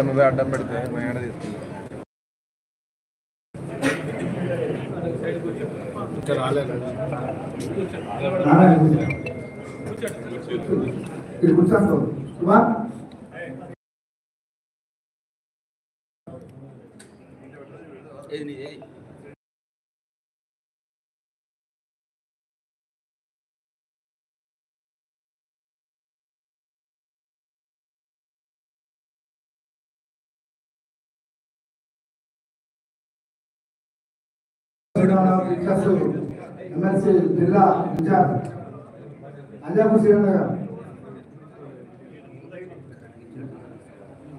నువ్వే అడ్డం పెడితే మేడ రాలేదు. కూర్చోండి కుమార్ పిక్చర్స్ ఎమ్మెల్సీ జిల్లా ఇన్ఛార్జ్ అంజాపు శ్రీరంగ గారు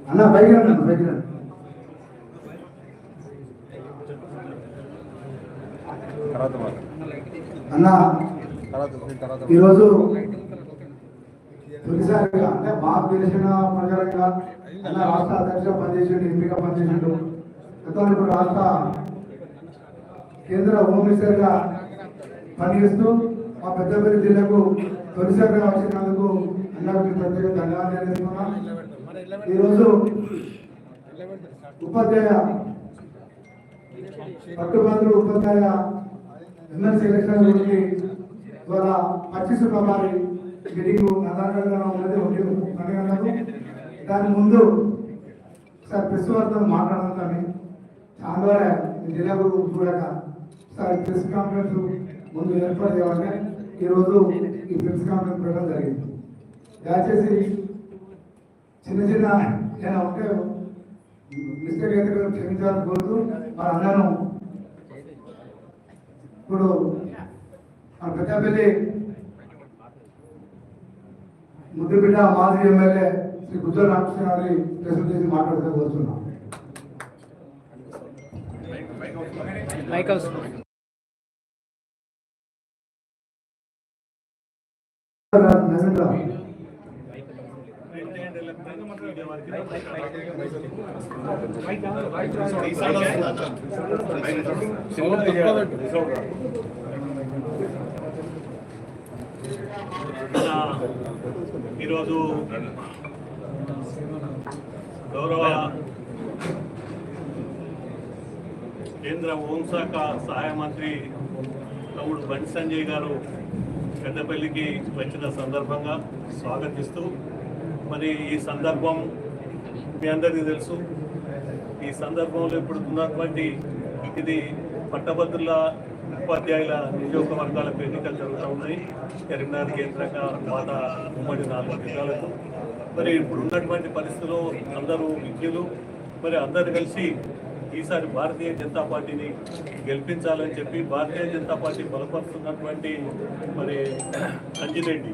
అన్న పైకి రండి అన్న పైకి రండి. అన్న ఈరోజు తొలిసారిగా అంటే మాకు తెలిసిన ప్రకారంగా అన్న రాష్ట్ర అధ్యక్షుడు పనిచేసిండు ఎంపీగా పనిచేసిండు. గతంలో ఇప్పుడు రాష్ట్ర కేంద్ర హోమ్ మినిస్టర్గా పనిచేస్తూ మా పెద్దపల్లి జిల్లాకు తొలిసారిగా వచ్చినందుకు అందరికీ ప్రత్యేక ధన్యవాదాలు తెలియజేస్తున్నా. ఈరోజు ఉపాధ్యాయ పట్టుబంధులు ఉపాధ్యాయ ఎమ్మెల్సీ ఎలక్షన్ గురించి ద్వారా పచ్చిసు ప్రభావి మీటింగ్ నదాకరంగా ఉన్నది ఒకటి పది దాని ముందు సార్ ప్రెస్ వార్తలు మాట్లాడతాను చాలా ఈ జిల్లాకు చూడక ప్రెస్ కాన్ఫరెన్స్ ముందు ఏర్పాటు చేయాలంటే ఈరోజు ఈ ప్రెస్ కాన్ఫరెన్స్ పెట్టడం జరిగింది. దయచేసి చిన్న చిన్న నేను ఉంటే మిస్టేక్ అయితే కొంచెం క్షమించాలని కోరుతూ మన అన్నాను ఇప్పుడు మన పెద్దపల్లి ముద్దుబిడ్డ మాజీ ఎమ్మెల్యే శ్రీ గుజ్జల రామకృష్ణ గారి ప్రెసెంట్ చేసి మాట్లాడుతూ కోరుతున్నాం మైక్ హౌస్ ఈరోజు గౌరవ కేంద్ర హోంశాఖ సహాయ మంత్రి తమ్ముడు బండి సంజయ్ గారు పెద్దపల్లికి వచ్చిన సందర్భంగా స్వాగతిస్తూ మరి ఈ సందర్భం మీ అందరికీ తెలుసు. ఈ సందర్భంలో ఇప్పుడు ఉన్నటువంటి ఇది పట్టభద్రుల ఉపాధ్యాయుల నియోజకవర్గాలకు ఎన్నికలు జరుగుతూ ఉన్నాయి. కరీంనగర్ కేంద్రంగా పాత ఉమ్మడి నాలుగు జిల్లాలకు. మరి ఇప్పుడు ఉన్నటువంటి పరిస్థితుల్లో అందరూ విద్యులు మరి అందరు కలిసి ఈసారి భారతీయ జనతా పార్టీని గెలిపించాలని చెప్పి భారతీయ జనతా పార్టీ బలపరుస్తున్నటువంటి మరి అంజిరెడ్డి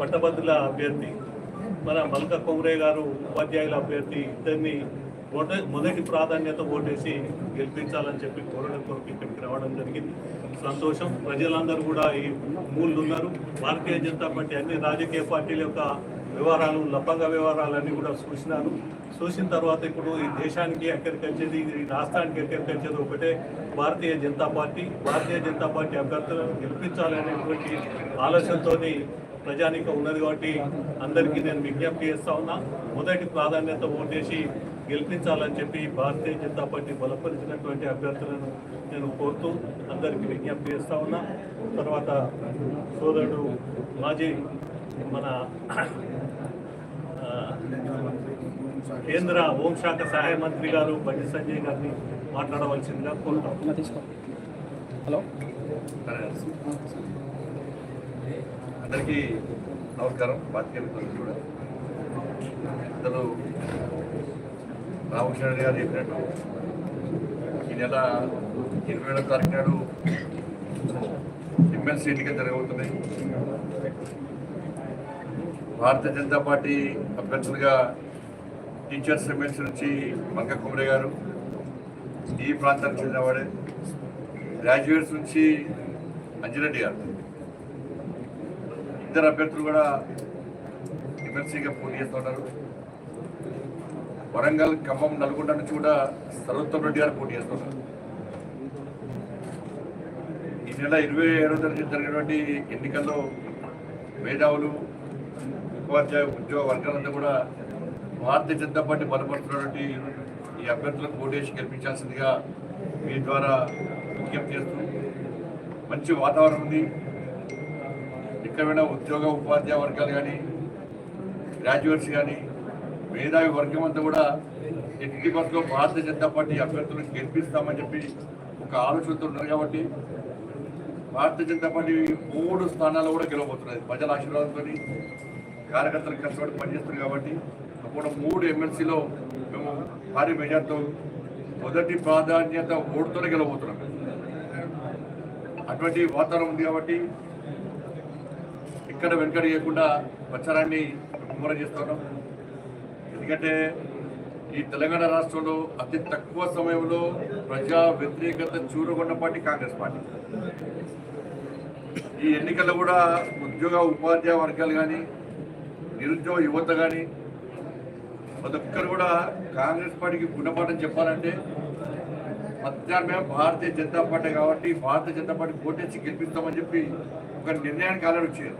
పట్టభద్రుల అభ్యర్థి మన మల్క కొమరే గారు ఉపాధ్యాయుల అభ్యర్థి ఇద్దరిని మొద మొదటి ప్రాధాన్యత ఓటేసి గెలిపించాలని చెప్పి కోరడం కొరకు ఇక్కడికి రావడం జరిగింది. సంతోషం. ప్రజలందరూ కూడా ఈ మూళ్ళు ఉన్నారు భారతీయ జనతా పార్టీ అన్ని రాజకీయ పార్టీల యొక్క వ్యవహారాలు లప్పంగా వివరాలన్నీ కూడా చూసినారు చూసిన తర్వాత ఇప్పుడు ఈ దేశానికి ఎక్కడికి వచ్చేది ఈ రాష్ట్రానికి ఎక్కడికి వచ్చేది ఒకటే. భారతీయ జనతా పార్టీ భారతీయ జనతా పార్టీ అభ్యర్థులను గెలిపించాలనేటువంటి ఆలోచనతో ప్రజానిక ఉన్నది కాబట్టి అందరికీ నేను విజ్ఞప్తి చేస్తా ఉన్నా. మొదటి ప్రాధాన్యత ఓటేసి గెలిపించాలని చెప్పి భారతీయ జనతా పార్టీ బలపరిచినటువంటి అభ్యర్థులను నేను కోరుతూ అందరికీ విజ్ఞప్తి చేస్తా ఉన్నా. తర్వాత సోదరుడు మాజీ మన కేంద్ర హోంశాఖ సహాయ మంత్రి గారు బండి సంజయ్ గారిని మాట్లాడవలసిందిగా కోరుతాం. అందరికీ నమస్కారం. పాతికేయ మిత్రులు కూడా ఇద్దరు రామకృష్ణ గారు చెప్పినట్టు ఈ నెల ఇరవై ఏడో తారీఖు నాడు ఎమ్మెల్సీ ఎన్నికలు జరగబోతున్నాయి. భారతీయ జనతా పార్టీ అభ్యర్థులుగా టీచర్స్ ఎమ్మెల్సీ నుంచి మంక కుమరే గారు ఈ ప్రాంతానికి చెందినవాడే గ్రాడ్యుయేట్స్ నుంచి అంజిరెడ్డి గారు. ఇద్దరు అభ్యర్థులు కూడా ఎమ్మెల్సీగా పోటీ చేస్తున్నారు వరంగల్ ఖమ్మం నల్గొండ నుంచి కూడా సర్వోత్తమ్ రెడ్డి గారు పోటీ చేస్తున్నారు ఈ నెల ఇరవై ఏడవ తరగతి జరిగినటువంటి ఎన్నికల్లో మేధావులు ఉపాధ్యాయ ఉద్యోగ వర్గాలంతా కూడా భారతీయ జనతా పార్టీ బలపడుతున్నటువంటి ఈ అభ్యర్థులకు ఓటేసి గెలిపించాల్సిందిగా మీ ద్వారా విజ్ఞప్తి చేస్తూ మంచి వాతావరణం ఉంది. ఎక్కడైనా ఉద్యోగ ఉపాధ్యాయ వర్గాలు కానీ గ్రాడ్యుయేట్స్ కానీ మేధావి వర్గం అంతా కూడా ఎట్టి బస్సులో భారతీయ జనతా పార్టీ అభ్యర్థులను గెలిపిస్తామని చెప్పి ఒక ఆలోచనతో ఉన్నారు కాబట్టి భారతీయ జనతా పార్టీ మూడు స్థానాల్లో కూడా గెలవబోతున్నది. ప్రజల ఆశీర్వాదంతో కార్యకర్తలు కష్టపడి పనిచేస్తున్నారు కాబట్టి మన మూడు ఎమ్మెల్సీలో మేము భారీ మెజార్టీతో మొదటి ప్రాధాన్యత ఓటుతోనే గెలవబోతున్నాం. అటువంటి వాతావరణం ఉంది కాబట్టి ఇక్కడ వెనుకడి చేయకుండా ప్రచారాన్ని ముమ్మరం చేస్తున్నాం. ఎందుకంటే ఈ తెలంగాణ రాష్ట్రంలో అతి తక్కువ సమయంలో ప్రజా వ్యతిరేకత చూరగొన్న పార్టీ కాంగ్రెస్ పార్టీ. ఈ ఎన్నికల్లో కూడా ఉద్యోగ ఉపాధ్యాయ వర్గాలు కానీ నిరుద్యోగ యువత కానీ ప్రతి ఒక్కరు కూడా కాంగ్రెస్ పార్టీకి గుణపాఠం చెప్పాలంటే మధ్యాహ్నం భారతీయ జనతా పార్టీ కాబట్టి భారతీయ జనతా పార్టీ పోటీ గెలిపిస్తామని చెప్పి ఒక నిర్ణయానికి ఆల్రెడీ వచ్చారు.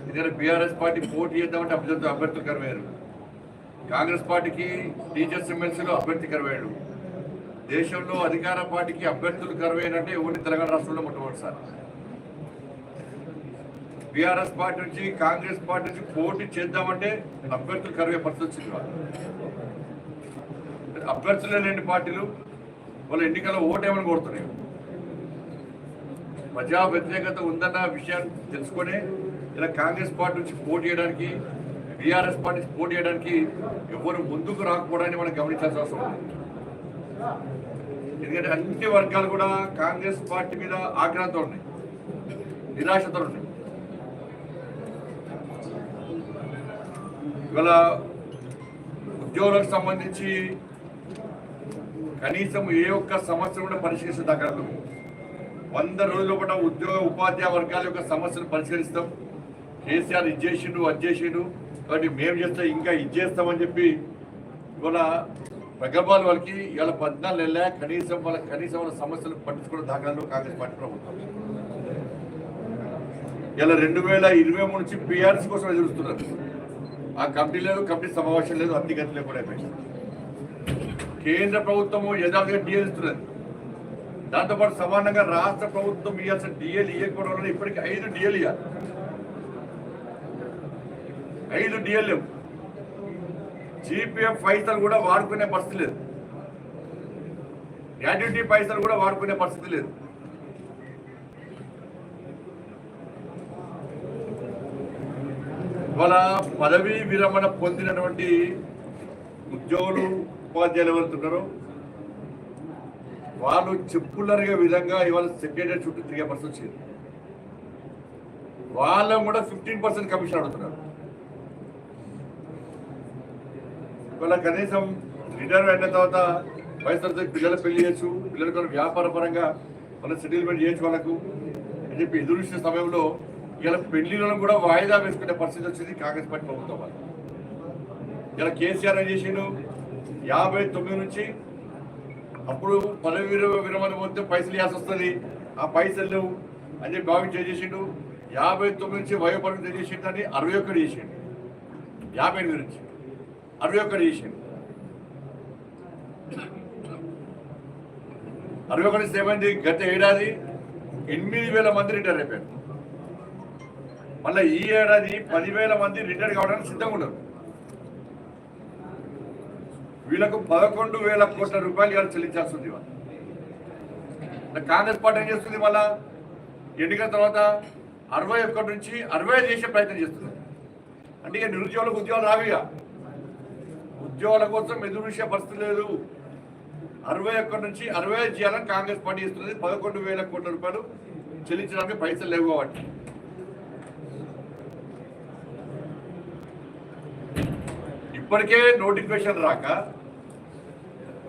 ఎందుకంటే బీఆర్ఎస్ పార్టీ పోటీ చేద్దామంటే అభ్యర్థులు అభ్యర్థులు కరవేరు కాంగ్రెస్ పార్టీకి టీచర్స్ ఎమ్మెల్సీలో అభ్యర్థి కరవేయడు దేశంలో అధికార పార్టీకి అభ్యర్థులు కరవేయనంటే ఎవరిని తెలంగాణ రాష్ట్రంలో మొట్టమొదటిసారి. బీఆర్ఎస్ పార్టీ నుంచి కాంగ్రెస్ పార్టీ నుంచి పోటీ చేద్దామంటే అభ్యర్థులు కరువే పరిస్థితి వచ్చింది వాళ్ళు. అభ్యర్థులే లేని పార్టీలు వాళ్ళ ఎన్నికల్లో ఓటేమని కోరుతున్నాయి ప్రజా వ్యతిరేకత ఉందన్న విషయాన్ని తెలుసుకొని ఇలా కాంగ్రెస్ పార్టీ నుంచి పోటీ చేయడానికి బీఆర్ఎస్ పార్టీ నుంచి పోటీ చేయడానికి ఎవరు ముందుకు రాకపోవడాన్ని మనం గమనించాల్సిన అవసరం ఉంది. ఎందుకంటే అన్ని వర్గాలు కూడా కాంగ్రెస్ పార్టీ మీద ఆగ్రహంతో ఉన్నాయి నిరాశతో ఉన్నాయి. ఇవాళ ఉద్యోగులకు సంబంధించి కనీసం ఏ ఒక్క సమస్య కూడా పరిష్కరించే వంద రోజుల పాటు ఉద్యోగ ఉపాధ్యాయ వర్గాల యొక్క సమస్యలు పరిష్కరిస్తాం. కేసీఆర్ ఇది చేసిండు అది చేసిండు. కాబట్టి మేము చేస్తాం ఇంకా ఇది చేస్తామని చెప్పి ఇవాళ ప్రగల్భాల వాళ్ళకి ఇవాళ పద్నాలుగు నెలల కనీసం వాళ్ళ కనీసం వాళ్ళ సమస్యలు పట్టించుకున్న దాఖలను కాంగ్రెస్ పార్టీ ప్రభుత్వం. ఇలా రెండు వేల ఇరవై మూడు నుంచి బీఆర్ఎస్ కోసం ఎదురుస్తున్నారు. ఆ కమిటీ లేదు కమిటీ సమావేశం లేదు అన్ని లేకుండా అయిపోయింది. కేంద్ర ప్రభుత్వము యథావిధిగా డిఎల్ ఇస్తున్నది. దాంతోపాటు సమానంగా రాష్ట్ర ప్రభుత్వం ఇవ్వాల్సిన డిఎల్ ఇవ్వకపోవడం వల్ల ఇప్పటికి ఐదు డిఎల్ ఇవ్వాలి ఐదు డిఎల్ జీపీఎఫ్ పైసలు కూడా వాడుకునే పరిస్థితి లేదు. గ్రాడ్యుటీ పైసలు కూడా వాడుకునే పరిస్థితి లేదు. మన పదవీ విరమణ పొందినటువంటి ఉద్యోగులు ఉపాధ్యాయులు ఎవరుతున్నారు వాళ్ళు చెప్పులరిగే విధంగా ఇవాళ సెక్రటరీ చుట్టూ తిరిగే పర్సన్ వచ్చింది. వాళ్ళని కూడా ఫిఫ్టీన్ పర్సెంట్ కమిషన్ అడుగుతున్నారు. ఇవాళ కనీసం రిటైర్ అయిన తర్వాత వయసుతో పిల్లలు పెళ్ళి చేయొచ్చు పిల్లలకు వ్యాపార పరంగా వాళ్ళ సెటిల్మెంట్ చేయొచ్చు వాళ్ళకు అని చెప్పి ఎదురు సమయంలో ఇలా పెళ్ళిలో కూడా వాయిదా వేసుకునే పరిస్థితి వచ్చింది కాంగ్రెస్ పార్టీ ప్రభుత్వం వాళ్ళు. ఇలా కేసీఆర్ ఏం చేసిండు? యాభై తొమ్మిది నుంచి అప్పుడు పదవి విరమణ పోతే పైసలు వేసి వస్తుంది. ఆ పైసలు లేవు అని చెప్పి భావించి ఏం చేసిండు? యాభై తొమ్మిది నుంచి వయోపరిమితి ఏం చేసిండు అని అరవై ఒక్కటి చేసిండు. యాభై ఎనిమిది నుంచి అరవై ఒక్కటి చేసిండు. అరవై ఒకటి సేమంది ఏమైంది? గత ఏడాది ఎనిమిది వేల మంది రిటైర్ అయిపోయారు. మళ్ళీ ఈ ఏడాది పదివేల మంది రిటైర్ కావడానికి సిద్ధంగా ఉన్నారు. వీళ్ళకు పదకొండు వేల కోట్ల రూపాయలు ఇవాళ చెల్లించాల్సి ఉంది కాంగ్రెస్ పార్టీ ఏం చేస్తుంది మళ్ళా? ఎన్నికల తర్వాత అరవై ఒక్కటి నుంచి అరవై చేసే ప్రయత్నం చేస్తుంది. అంటే ఇక నిరుద్యోగులకు ఉద్యోగాలు రావిగా ఉద్యోగాల కోసం ఎదురు చూసే పరిస్థితి లేదు. అరవై ఒక్కటి నుంచి అరవై ఐదు చేయాలని కాంగ్రెస్ పార్టీ ఇస్తుంది పదకొండు వేల కోట్ల రూపాయలు చెల్లించడానికి పైసలు లేవు కాబట్టి. ఇప్పటికే నోటిఫికేషన్ రాక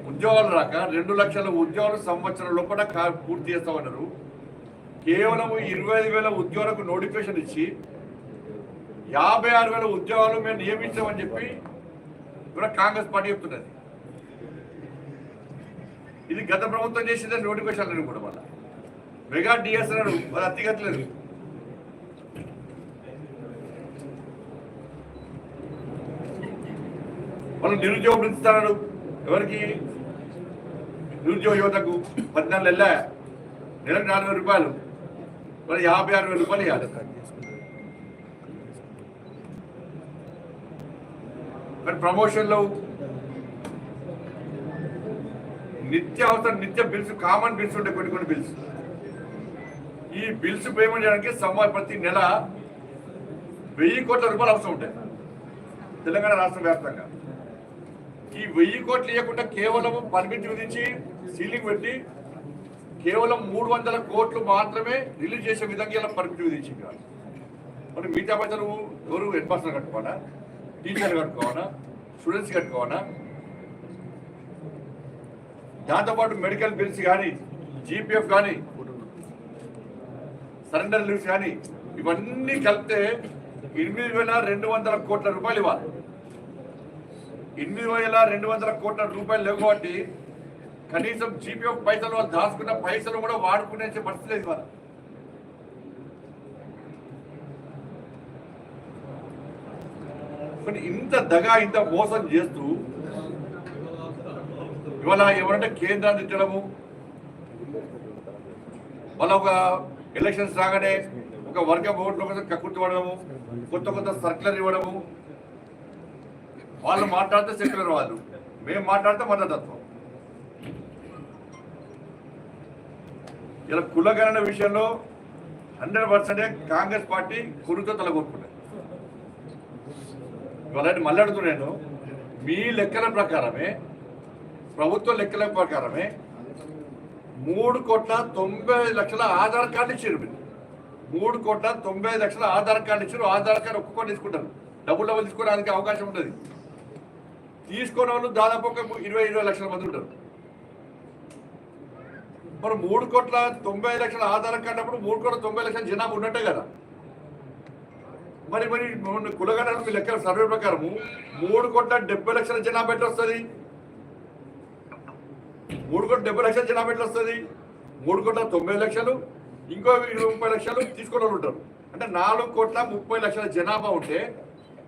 ఉద్యోగాలు రాక రెండు లక్షల ఉద్యోగాలు సంవత్సరం లోపల కా- పూర్తి చేస్తామన్నారు. కేవలం ఇరవై ఐదు వేల ఉద్యోగులకు నోటిఫికేషన్ ఇచ్చి యాభై ఆరు వేల ఉద్యోగాలు మేము నియమించామని చెప్పి కూడా కాంగ్రెస్ పార్టీ చెప్తున్నది. ఇది గత ప్రభుత్వం చేసిందే నోటిఫికేషన్ లేదు కూడా మళ్ళీ. మెగా డిఎస్ మరి అది మనం నిరుద్యోగం ఇస్తున్నారు ఎవరికి? నిరుద్యోగ యువతకు పద్నాలుగు నెలల నెలకు నాలుగు వేల రూపాయలు. మరి యాభై ఆరు వేల రూపాయలు ఇవ్వాలి. మరి ప్రమోషన్లు నిత్య అవసరం నిత్య బిల్స్ కామన్ బిల్స్ ఉంటాయి కొన్ని కొన్ని బిల్స్. ఈ బిల్స్ పేమెంట్ చేయడానికి సంవత్సరం ప్రతి నెల వెయ్యి కోట్ల రూపాయలు అవసరం ఉంటాయి. తెలంగాణ రాష్ట్ర వ్యాప్తంగా. ఈ వెయ్యి కోట్లు ఇవ్వకుండా కేవలం పర్మిట్ విధించి సీలింగ్ పెట్టి కేవలం మూడు వందల కోట్లు మాత్రమే రిలీజ్ చేసే విధంగా ఇలా పర్మిట్ విధించింది వాళ్ళు. మరి మిగతా పైసలు ఎవరు హెడ్ మాస్టర్ కట్టుకోవాలా? టీచర్ కట్టుకోవాలా? స్టూడెంట్స్ కట్టుకోవాలా? దాంతోపాటు మెడికల్ బిల్స్ కానీ జీపీఎఫ్ కానీ సరెండర్ లీవ్స్ కానీ ఇవన్నీ కలిపితే ఎనిమిది వేల రెండు వందల కోట్ల రూపాయలు ఇవ్వాలి. ఎనిమిది వేల రెండు వందల కోట్ల రూపాయలు లేవు కాబట్టి కనీసం జీపీఎఫ్ పైసలు వాళ్ళు దాచుకున్న పైసలు కూడా వాడుకునే పరిస్థితి లేదు మన ఇంత దగా ఇంత మోసం చేస్తూ ఇవాళ ఎవరంటే కేంద్రాన్ని తిట్టడము వాళ్ళ ఒక ఎలక్షన్స్ రాగానే ఒక వర్గ ఓట్ల కోసం కక్కుర్తి పడడము కొత్త కొత్త సర్కులర్ ఇవ్వడము వాళ్ళు మాట్లాడితే సెక్యులర్ వాళ్ళు. మేము మాట్లాడితే మతతత్వం. ఇలా కులగణన విషయంలో హండ్రెడ్ పర్సెంటే కాంగ్రెస్ పార్టీ కురుతో తలగొట్టుకున్నది ఇవాళ మళ్ళీ అడుగుతున్నాను మీ లెక్కల ప్రకారమే ప్రభుత్వ లెక్కల ప్రకారమే మూడు కోట్ల తొంభై లక్షల ఆధార్ కార్డు ఇచ్చారు మీరు. మూడు కోట్ల తొంభై లక్షల ఆధార్ కార్డు ఇచ్చారు. ఆధార్ కార్డు ఒక్కొక్కటి తీసుకుంటారు. డబ్బులు డబ్బులు తీసుకోవడానికి అవకాశం ఉంటుంది తీసుకున్న వాళ్ళు దాదాపు ఒక ఇరవై ఇరవై లక్షల మంది ఉంటారు. మరి మూడు కోట్ల తొంభై లక్షల ఆధారం కట్టినప్పుడు మూడు కోట్ల తొంభై లక్షల జనాభా ఉన్నట్టే కదా. మరి మరి మొన్న మీ లెక్కల సర్వే ప్రకారము మూడు కోట్ల డెబ్బై లక్షల జనాభా ఎట్లా వస్తుంది? మూడు కోట్ల డెబ్బై లక్షల జనాభా ఎట్లా వస్తుంది? మూడు కోట్ల తొంభై లక్షలు ఇంకో ఇరవై ముప్పై లక్షలు తీసుకున్న వాళ్ళు ఉంటారు. అంటే నాలుగు కోట్ల ముప్పై లక్షల జనాభా ఉంటే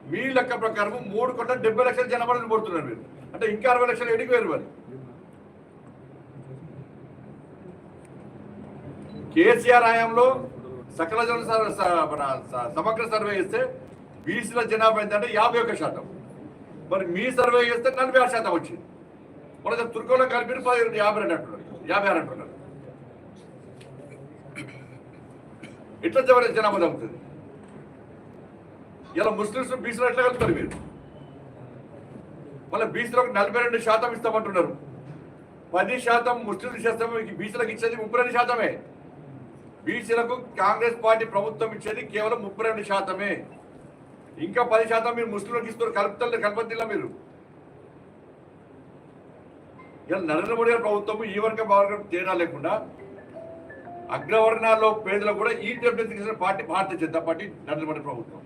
మీ లెక్క ప్రకారం మూడు కోట్ల డెబ్బై లక్షల జనాభాని పడుతున్నారు మీరు. అంటే ఇంకా అరవై లక్షలు ఎడికి వేరు మరి. కేసీఆర్ హయాంలో సకల జన మన సమగ్ర సర్వే చేస్తే బీసీల జనాభా ఏంటంటే యాభై ఒక్క శాతం. మరి మీ సర్వే చేస్తే నలభై ఆరు శాతం వచ్చింది. మన తుర్కంలో కలిపి పది యాభై రెండు అంటున్నారు. యాభై ఆరు అంటున్నారు. ఎట్లా జన- జనాభా తగ్గుతుంది? ఇలా ముస్లింస్ బీసీలో ఎట్లా కలుపుతారు మీరు మళ్ళీ బీసీలకు నలభై రెండు శాతం ఇస్తామంటున్నారు. పది శాతం ముస్లింలు చేస్తాము బీసీలకు ఇచ్చేది ముప్పై రెండు శాతమే. బీసీలకు కాంగ్రెస్ పార్టీ ప్రభుత్వం ఇచ్చేది కేవలం ముప్పై రెండు శాతమే. ఇంకా పది శాతం మీరు ముస్లింలకు ఇస్తారు కలుపుతారు కలపతిలా మీరు? ఇలా నరేంద్ర మోడీ గారి ప్రభుత్వం ఈ వర్గ వర్గం తేడా లేకుండా అగ్రవర్ణాల్లో పేదలకు కూడా ఈ టెంప్లెట్ చేసిన పార్టీ భారతీయ జనతా పార్టీ నరేంద్ర మోడీ ప్రభుత్వం.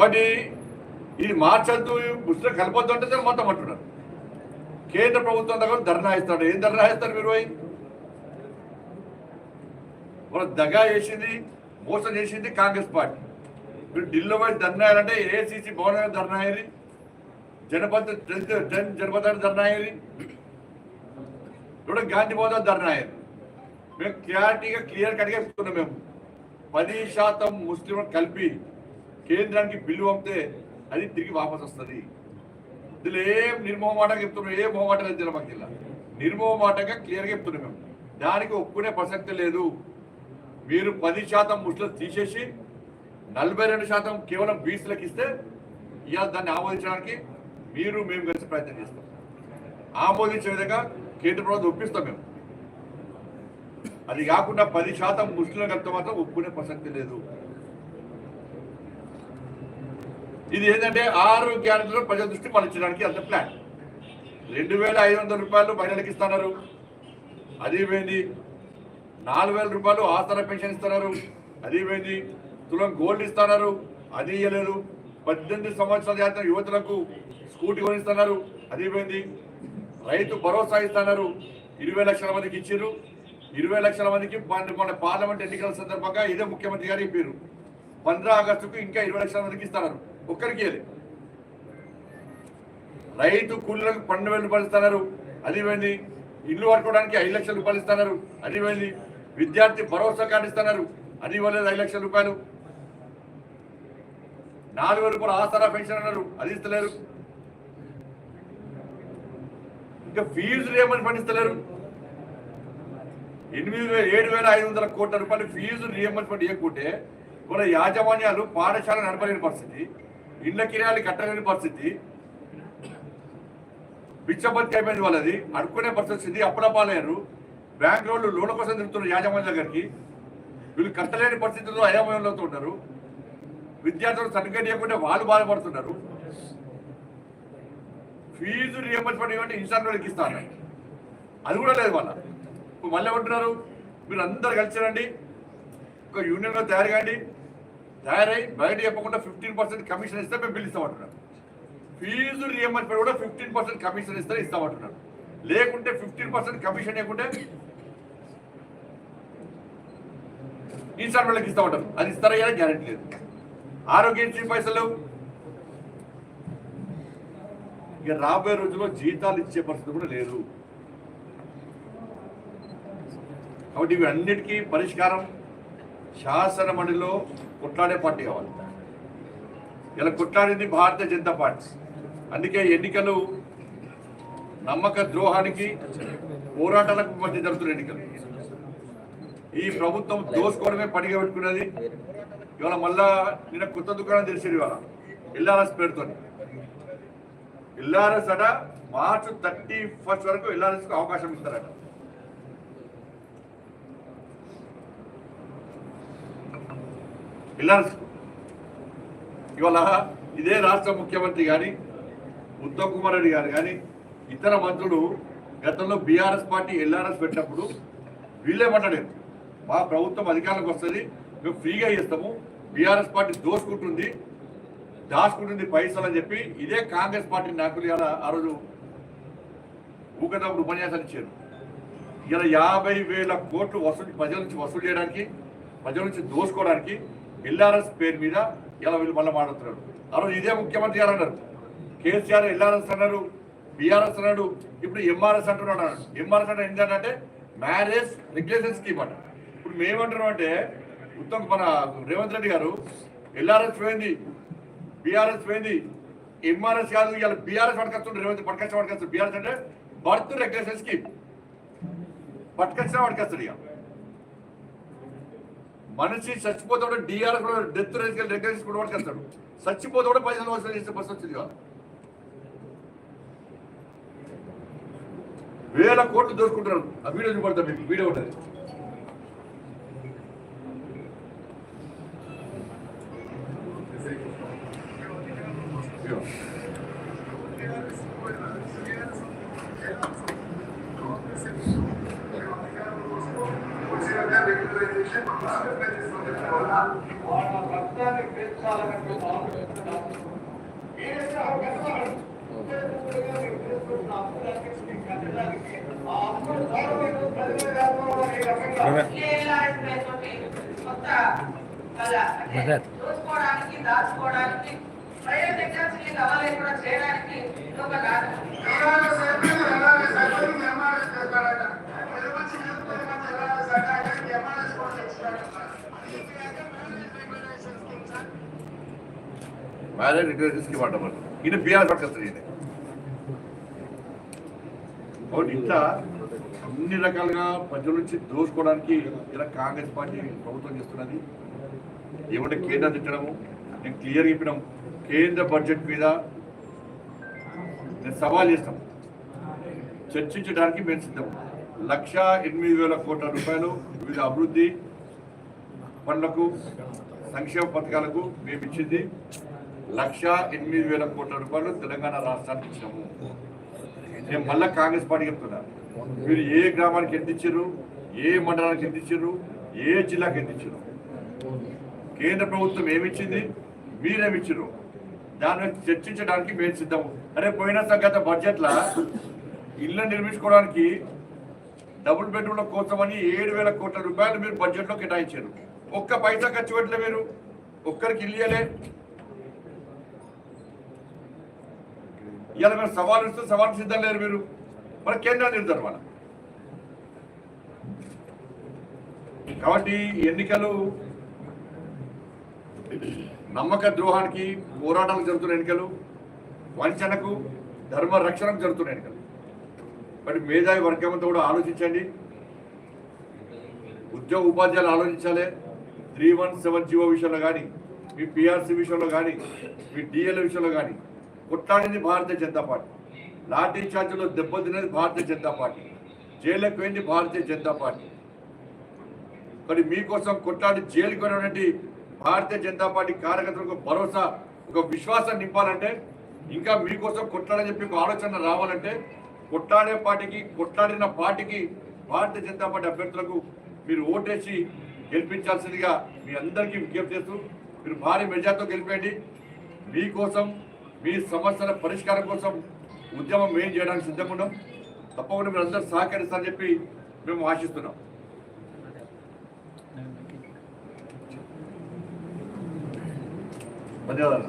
కాబట్టి ఇది మార్చద్దు ముస్లిం కలపొద్దు అంటే మొత్తం అంటున్నారు. కేంద్ర ప్రభుత్వం దగ్గర ధర్నా ఇస్తాడు. ఏం ధర్నా ఇస్తారు మీరు పోయి? మన దగా చేసింది మోసం చేసింది కాంగ్రెస్ పార్టీ. మీరు ఢిల్లీలో పోయి ధర్నా అంటే ఏసీసీ భవన్ ధర్నా అయ్యి జనపద జన్ జనపద ధర్నా అయ్యి ఇప్పుడు గాంధీ భవన్ ధర్నా అయ్యేది మేము క్లారిటీగా క్లియర్ కట్గా చెప్తున్నాం మేము. పది శాతం ముస్లింలు కలిపి కేంద్రానికి బిల్లు పంపితే అది తిరిగి వాపస్ వస్తుంది. ఇందులో ఏం నిర్మోహమాటంగా చెప్తున్నాం ఏ మొహమాట లేదు జిల్లా మాకు జిల్లా నిర్మోహమాటంగా క్లియర్గా చెప్తున్నాం మేము. దానికి ఒప్పుకునే ప్రసక్తి లేదు. మీరు పది శాతం ముస్లిం తీసేసి నలభై రెండు శాతం కేవలం బీసీలకు ఇస్తే ఇవాళ దాన్ని ఆమోదించడానికి మీరు మేము కలిసి ప్రయత్నం చేస్తాం. ఆమోదించే విధంగా కేంద్ర ప్రభుత్వం ఒప్పిస్తాం మేము. అది కాకుండా పది శాతం ముస్లింలు కలిపితే మాత్రం ఒప్పుకునే ప్రసక్తి లేదు. ఇది ఏంటంటే ఆరు గ్యారెంటీలో ప్రజల దృష్టి మరల్చడానికి అంత ప్లాన్ రెండు వేల ఐదు వందల రూపాయలు మహిళలకు ఇస్తున్నారు. అది పోయింది నాలుగు వేల రూపాయలు ఆసరా పెన్షన్ ఇస్తున్నారు. అది పోయింది తులం గోల్డ్ ఇస్తున్నారు. అది ఇవ్వలేదు పద్దెనిమిది సంవత్సరాల జాతర యువతులకు స్కూటీ కొనిస్తున్నారు అది పోయింది రైతు భరోసా ఇస్తున్నారు. ఇరవై లక్షల మందికి ఇచ్చారు ఇరవై లక్షల మందికి మన మన పార్లమెంట్ ఎన్నికల సందర్భంగా ఇదే ముఖ్యమంత్రి గారు చెప్పారు పంద్రా ఆగస్టుకు ఇంకా ఇరవై లక్షల మందికి ఇస్తున్నారు. ఒక్కరికి రైతు కూలీలకు పన్నెండు వేలు రూపాయలు ఇస్తున్నారు అది పోయింది ఇల్లు కట్టుకోవడానికి ఐదు లక్షల రూపాయలు ఇస్తున్నారు. అది పోయింది విద్యార్థి భరోసా కార్డు ఇస్తున్నారు. అది ఇవ్వలేదు ఐదు లక్షల రూపాయలు. నాలుగు వేలు కూడా ఆసరా పెన్షన్ అన్నారు. అది ఇస్తలేరు. ఇంకా ఫీజులు ఏమని పండిస్తలేరు? ఎనిమిది వేల ఏడు వేల ఐదు వందల కోట్ల రూపాయలు ఫీజు రియంబర్స్మెంట్ ఇవ్వకుంటే మన యాజమాన్యాలు పాఠశాల నడపలేని పరిస్థితి. ఇళ్ళ కిరాయాలు కట్టలేని పరిస్థితి. బిచ్చబత్తి అయిపోయింది వాళ్ళది. అడుక్కునే పరిస్థితి వచ్చింది. అప్పుల పాలయ్యారు. బ్యాంక్ రోడ్లు లోన్ల కోసం తిరుగుతున్నారు యాజమాన్య దగ్గరికి. వీళ్ళు కట్టలేని పరిస్థితుల్లో అయోమయంలో ఉన్నారు. విద్యార్థులు సరిగ్గా చేయకుండా వాళ్ళు బాధపడుతున్నారు. ఫీజు రియంబర్స్మెంట్ ఇవ్వండి ఇన్సూరెన్స్ వాళ్ళకి ఇస్తాను. అది కూడా లేదు వాళ్ళ. ఇప్పుడు మళ్ళీ ఏమంటున్నారు? మీరు అందరు కలిసి రండి. ఒక యూనియన్లో తయారు కాండి. తయారై బయట చెప్పకుండా ఫిఫ్టీన్ పర్సెంట్ కమిషన్ ఇస్తే మేము బిల్ ఇస్తామంటున్నారు. ఫీజు రియంబర్స్మెంట్ కూడా ఫిఫ్టీన్ పర్సెంట్ కమిషన్ ఇస్తే ఇస్తామంటున్నారు. లేకుంటే ఫిఫ్టీన్ పర్సెంట్ కమిషన్ లేకుంటే ఇన్స్టాల్మెంట్కి ఇస్తామంటారు. అది ఇస్తారా గ్యారెంటీ లేదు. ఆరోగ్యశ్రీ పైసలు ఇక రాబోయే రోజుల్లో జీతాలు ఇచ్చే పరిస్థితి కూడా లేదు. కాబట్టి ఇవి అన్నిటికీ పరిష్కారం శాసన మండలిలో కొట్లాడే పార్టీ కావాలి. ఇలా కొట్లాడింది భారతీయ జనతా పార్టీ. అందుకే ఎన్నికలు నమ్మక ద్రోహానికి పోరాటాలకు మధ్య జరుగుతున్న ఎన్నికలు. ఈ ప్రభుత్వం దోసుకోవడమే పడిగా పెట్టుకున్నది. ఇవాళ మళ్ళా నిన్న కొత్త దుకాణం తెలిసింది ఇవాళ. ఎల్ఆర్ఎస్ పేరుతో ఎల్ఆర్ఎస్ అట మార్చ్ థర్టీ ఫస్ట్ వరకు ఎల్ఆర్ఎస్కి అవకాశం ఇస్తారట. ఎల్ఆర్ఎస్ ఇవాళ ఇదే రాష్ట్ర ముఖ్యమంత్రి కానీ ఉత్తమ్ కుమార్ రెడ్డి గారు కానీ ఇతర మంత్రులు గతంలో బీఆర్ఎస్ పార్టీ ఎల్ఆర్ఎస్ పెట్టినప్పుడు వీళ్ళే మా ప్రభుత్వం అధికారంలోకి వస్తుంది మేము ఫ్రీగా ఇస్తాము బీఆర్ఎస్ పార్టీ దోసుకుంటుంది దాచుకుంటుంది పైసలు అని చెప్పి ఇదే కాంగ్రెస్ పార్టీ నాయకులు ఇలా ఆ రోజు ఊకటప్పుడు ఉపన్యాసాలు ఇచ్చారు. ఇలా యాభై వేల కోట్లు వసూలు ప్రజల నుంచి వసూలు చేయడానికి ప్రజల నుంచి దోసుకోవడానికి ఎల్ఆర్ఎస్ పేరు మీద ఇలా వీళ్ళు మళ్ళీ మాట్లాడుతున్నారు. ఆ రోజు ఇదే ముఖ్యమంత్రి గారు అన్నారు. కేసీఆర్ ఎల్ఆర్ఎస్ అన్నారు బీఆర్ఎస్ అన్నాడు ఇప్పుడు ఎంఆర్ఎస్ అంటున్నాడు అన్నాడు. ఎంఆర్ఎస్ అంటే ఏంటంటే మ్యారేజ్ రెగ్యులేషన్ స్కీమ్ అంట. ఇప్పుడు మేమంటున్నాం అంటే ఉత్తమ్ మన రేవంత్ రెడ్డి గారు ఎల్ఆర్ఎస్ పోయింది బీఆర్ఎస్ పోయింది ఎంఆర్ఎస్ కాదు ఇవాళ బీఆర్ఎస్ పట్టుకొస్తుండే రేవంత్ పట్టుకొచ్చిన పట్టుకొస్తాడు బీఆర్ఎస్ అంటే బర్త్ రెగ్యులేషన్ స్కీమ్. పట్టుకొచ్చిన పట్టుకొస్తాడు ఇక. మనిషి చచ్చిపోతే కూడా కూడా డెత్ రేసుకెళ్ళి రికగ్నైజ్ కూడా పట్టుకొస్తాడు చచ్చిపోతే కూడా పైసలు వసూలు చేసే బస్సు వచ్చింది ఇవాళ వేల కోట్లు దోచుకుంటున్నారు ఆ వీడియో చూపడతాం మీకు వీడియో ఉంటుంది. దాచుకోవడానికి ప్రైవేట్ ఎగ్జామ్స్ కావాలి కూడా చేయడానికి ఇది ఒక కారణం మ్యారేజ్ రెగ్యులేషన్ స్కీమ్ అంటాం ఇది బీఆర్ పట్టుకొస్తుంది ఇది కాబట్టి ఇట్లా అన్ని రకాలుగా ప్రజల నుంచి దోచుకోవడానికి ఇలా కాంగ్రెస్ పార్టీ ప్రభుత్వం చేస్తున్నది. ఏమంటే కేంద్రం తిట్టడము నేను క్లియర్ చెప్పినాం కేంద్ర బడ్జెట్ మీద నేను సవాల్ చేస్తాం. చర్చించడానికి మేము సిద్ధం. లక్ష ఎనిమిది వేల కోట్ల రూపాయలు వివిధ అభివృద్ధి పనులకు సంక్షేమ పథకాలకు మేము ఇచ్చింది. లక్ష ఎనిమిది వేల కోట్ల రూపాయలు తెలంగాణ రాష్ట్రానికి ఇచ్చినాము. నేను మళ్ళా కాంగ్రెస్ పార్టీ చెప్తున్నాను మీరు ఏ గ్రామానికి ఎంత ఇచ్చారు? ఏ మండలానికి ఎంత ఇచ్చారు? ఏ జిల్లాకి ఎంత ఇచ్చారు? కేంద్ర ప్రభుత్వం ఏమిచ్చింది మీరేమిచ్చారు దాన్ని చర్చించడానికి మేము సిద్ధము అరే పోయిన గత బడ్జెట్ల ఇల్లు నిర్మించుకోవడానికి డబుల్ బెడ్రూమ్ల కోసమని ఏడు వేల కోట్ల రూపాయలు మీరు బడ్జెట్లో కేటాయించారు. ఒక్క పైసా ఖర్చు పెట్టలే మీరు. ఒక్కరికి ఇల్లియలే ఇలా మీరు సవాలు ఇస్తే సవాలు సిద్ధం లేరు మీరు. మన కేంద్రాన్ని నిండుతారు మన. కాబట్టి ఎన్నికలు నమ్మక ద్రోహానికి పోరాటాలు జరుగుతున్న ఎన్నికలు వంచనకు ధర్మ రక్షణకు జరుగుతున్న ఎన్నికలు. మరి మేధావి వర్గమంతా కూడా ఆలోచించండి. ఉద్యోగ ఉపాధ్యాయులు ఆలోచించాలి. త్రీ వన్ సెవెన్ జీవో విషయంలో కానీ మీ పిఆర్సీ విషయంలో కానీ మీ డిఎల్ విషయంలో కానీ కొట్లాడింది భారతీయ జనతా పార్టీ. లాఠీ చార్జీలో దెబ్బతిన్నది భారతీయ జనతా పార్టీ. జైలుకు పోయింది భారతీయ జనతా పార్టీ. మరి మీకోసం కొట్లాడి జైలుకు వెళ్ళినటువంటి భారతీయ జనతా పార్టీ కార్యకర్తలకు భరోసా ఒక విశ్వాసం నింపాలంటే ఇంకా మీకోసం కొట్లాడని చెప్పి ఒక ఆలోచన రావాలంటే కొట్లాడే పార్టీకి కొట్లాడిన పార్టీకి భారతీయ జనతా పార్టీ అభ్యర్థులకు మీరు ఓటేసి గెలిపించాల్సిందిగా మీ అందరికీ విజ్ఞప్తి చేస్తూ మీరు భారీ మెజార్టీతో గెలిపేయండి. మీకోసం మీ సమస్యల పరిష్కారం కోసం ఉద్యమం మేము చేయడానికి సిద్ధంగా ఉన్నాం తప్పకుండా మీరు అందరూ సహకరిస్తారని చెప్పి మేము ఆశిస్తున్నాం. ధన్యవాదాలు.